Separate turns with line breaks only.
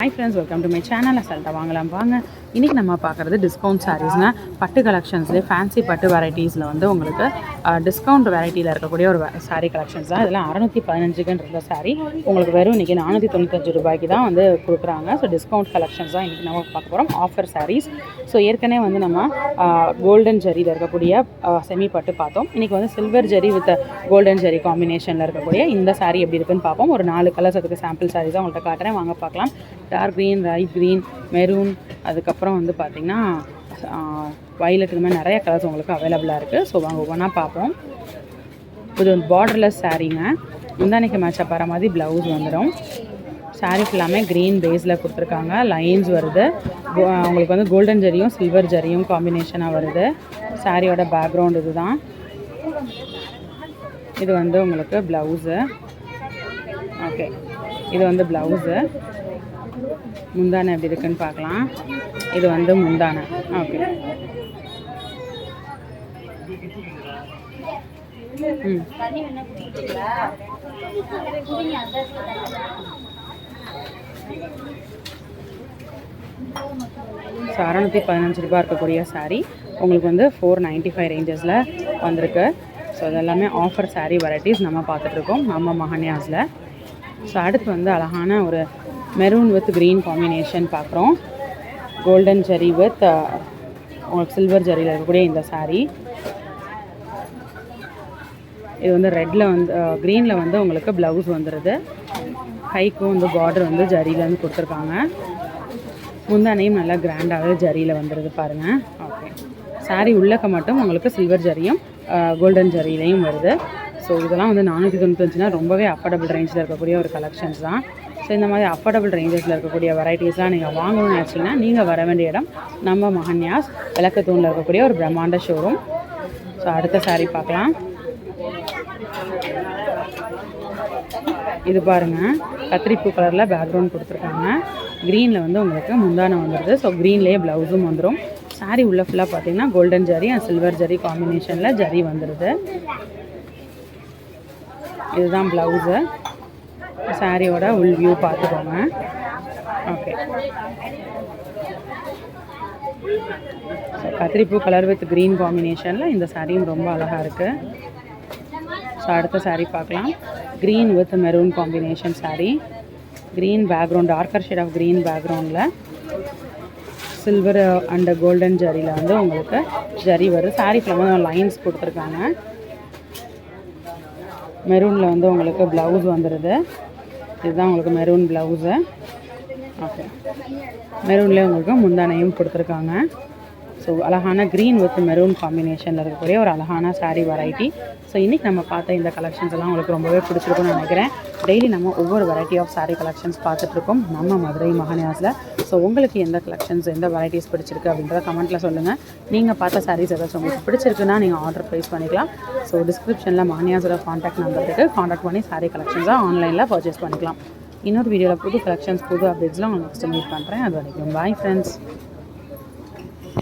Hi friends welcome to my channel அசல்ட்டா வாங்கலாம் வாங்க. இன்றைக்கி நம்ம பார்க்குறது டிஸ்கவுண்ட் சாரீஸ்னால் பட்டு கலெக்ஷன்ஸ்லேயே ஃபேன்சி பட்டு வெரைட்டிஸில் வந்து உங்களுக்கு டிஸ்கவுண்ட் வெரைட்டியில் இருக்கக்கூடிய ஒரு சாரீ கலெக்ஷன்ஸ் தான். இதெல்லாம் அறநூற்றி பதினஞ்சுக்குன்ற சாரீ உங்களுக்கு வெறும் இன்றைக்கி நானூற்றி தொண்ணூத்தஞ்சு ரூபாய்க்கு தான் வந்து கொடுக்குறாங்க. ஸோ டிஸ்கவுண்ட் கலெக்ஷன்ஸ் தான் இன்றைக்கி நம்ம பார்க்க போகிறோம் ஆஃபர் சாரீஸ் ஸோ ஏற்கனவே வந்து நம்ம கோல்டன் ஜெரியில் இருக்கக்கூடிய செமி பட்டு பார்த்தோம். இன்றைக்கி வந்து silver zari with golden zari காம்பினேஷனில் இருக்கக்கூடிய இந்த சாரீ எப்படி இருக்குன்னு பார்ப்போம். ஒரு நாலு கலர்ஸ் அதுக்கு சாம்பிள் சாரீஸ் தான் உங்கள்கிட்ட காட்டுறேன். வாங்க பார்க்கலாம். Dark green right green maroon அதுக்கப்புறம் வந்து பார்த்திங்கன்னா வயலட் இந்த மாதிரி நிறைய கலர்ஸ் உங்களுக்கு அவைலபிளாக இருக்குது ஸோ வாங்க ஒவ்வொன்றா பார்ப்போம். இது வந்து பார்டர்லெஸ் சாரீங்க முந்தானிக்கு மேட்சாக வர மாதிரி ப்ளவுஸ் வந்துடும் சாரீ ஃபுல்லாமே க்ரீன் பேஸில் கொடுத்துருக்காங்க. லைன்ஸ் வருது. உங்களுக்கு வந்து கோல்டன் ஜரியும் சில்வர் ஜரியும் காம்பினேஷனாக வருது. சாரியோட பேக்ரவுண்ட் இதுதான். இது வந்து உங்களுக்கு ப்ளவுஸு ஓகே இது வந்து ப்ளவுஸு முந்தானை எப்படி இருக்குன்னு பார்க்கலாம். இது வந்து முந்தானை. ஓகே ம். ஸோ அறநூற்றி பதினஞ்சு ரூபா இருக்கக்கூடிய saree உங்களுக்கு வந்து ஃபோர் நைன்ட்டி ஃபைவ் ரேஞ்சஸில் வந்திருக்கு. ஸோ இதெல்லாமே ஆஃபர் சாரீ வெரைட்டிஸ் நம்ம பார்த்துட்ருக்கோம் நம்ம மகன்யாஸில். ஸோ அடுத்து வந்து அழகான ஒரு மெரூன் வித் க்ரீன் காம்பினேஷன் பார்க்குறோம் கோல்டன் ஜரி வித் உங்களுக்கு சில்வர் ஜரியில் இருக்கக்கூடிய இந்த சாரீ இது வந்து ரெட்டில் வந்து uh, க்ரீனில் வந்து உங்களுக்கு ப்ளவுஸ் வந்துடுது கைக்கும் வந்து பார்டர் வந்து ஜரியில் வந்து கொடுத்துருக்காங்க. முந்தானையும் நல்லா கிராண்டாகவே ஜரியில் வந்துடுது பாருங்கள் ஓகே saree உள்ளக்க மட்டும் உங்களுக்கு சில்வர் ஜரியும் கோல்டன் ஜரியிலையும் வருது. ஸோ இதெல்லாம் வந்து நானூற்றி தொண்ணூத்தஞ்சுனா ரொம்பவே அஃபோர்டபுள் ரேஞ்சில் இருக்கக்கூடிய ஒரு கலெக்ஷன்ஸ் தான். ஸோ இந்த மாதிரி அஃபோர்டபுள் ரேஞ்சஸில் இருக்கக்கூடிய வெரைட்டிஸ்லாம் நீங்கள் வாங்கணும்னு நினச்சிங்கன்னா நீங்கள் வர வேண்டிய இடம் நம்ம மகன்யாஸ் விளக்கத்தூணில் இருக்கக்கூடிய ஒரு பிரம்மாண்ட ஷோரூம் ஸோ அடுத்த saree பார்க்கலாம். இது பாருங்கள் கத்திரிப்பூ கலரில் பேக்ரவுண்ட் கொடுத்துருக்காங்க. க்ரீனில் வந்து உங்களுக்கு முந்தானம் வந்துடுது ஸோ க்ரீன்லேயே ப்ளவுஸும் வந்துடும் saree உள்ள ஃபுல்லாக பார்த்தீங்கன்னா golden zari and silver zari காம்பினேஷனில் ஜரி வந்துடுது இதுதான் ப்ளவுஸு சாரியோட உள் வியூ பார்த்துக்கோங்க. ஓகே ஸோ கத்திரிப்பூ கலர் வித் க்ரீன் காம்பினேஷனில் இந்த சாரியும் ரொம்ப அழகாக இருக்குது ஸோ அடுத்த சாரீ பார்க்கலாம். Green with maroon combination sari green background darker shade of green பேக்ரவுண்டில் சில்வர் அண்ட் கோல்டன் ஜரியில் வந்து உங்களுக்கு ஜரி வரும் saree ஃபுல்லாக லைன்ஸ் கொடுத்துருக்காங்க. மெரூனில் வந்து உங்களுக்கு ப்ளவுஸ் வந்துடுது இதுதான் உங்களுக்கு மெரூன் ப்ளவுஸு ஓகே மெரூன்லேயே உங்களுக்கு முந்தானையும் கொடுத்துருக்காங்க. ஸோ அழகான க்ரீன் வித் மெரூன் காம்பினேஷனில் இருக்கக்கூடிய ஒரு அழகான சாரீ வெரைட்டி ஸோ இன்றைக்கி நம்ம பார்த்த இந்த கலெக்ஷன்ஸ் எல்லாம் உங்களுக்கு ரொம்பவே பிடிச்சிருக்கும்னு நினைக்கிறேன். டெய்லி நம்ம ஒவ்வொரு வெரைட்டி ஆஃப் சாரீ கலெக்ஷன்ஸ் பார்த்துட்ருக்கோம் நம்ம மதுரை மகனியாஸில். ஸோ உங்களுக்கு எந்த கலெக்ஷன்ஸ் எந்த வெரைட்டிஸ் பிடிச்சிருக்கு அப்படின்றத கமெண்ட்டில் சொல்லுங்கள் நீங்கள் பார்த்த சாரீஸ் ஏதாச்சும் உங்களுக்கு பிடிச்சிருக்குன்னா நீங்கள் ஆர்டர் ப்ளேஸ் பண்ணிக்கலாம். ஸோ டிஸ்கிரிப்ஷனில் மானியாஸோட காண்டாக்ட் நம்பர் இருக்குது காண்டாக்ட் பண்ணி சாரீ கலெக்ஷன்ஸாக ஆன்லைனில் பர்ச்சேஸ் பண்ணிக்கலாம். இன்னொரு வீடியோவில் புது கலெக்ஷன்ஸ் புது அப்டேட்ஸ்லாம் உங்களுக்கு நெக்ஸ்ட் மீட் பண்ணுறேன் அது வரைக்கும் பாய் ஃப்ரெண்ட்ஸ்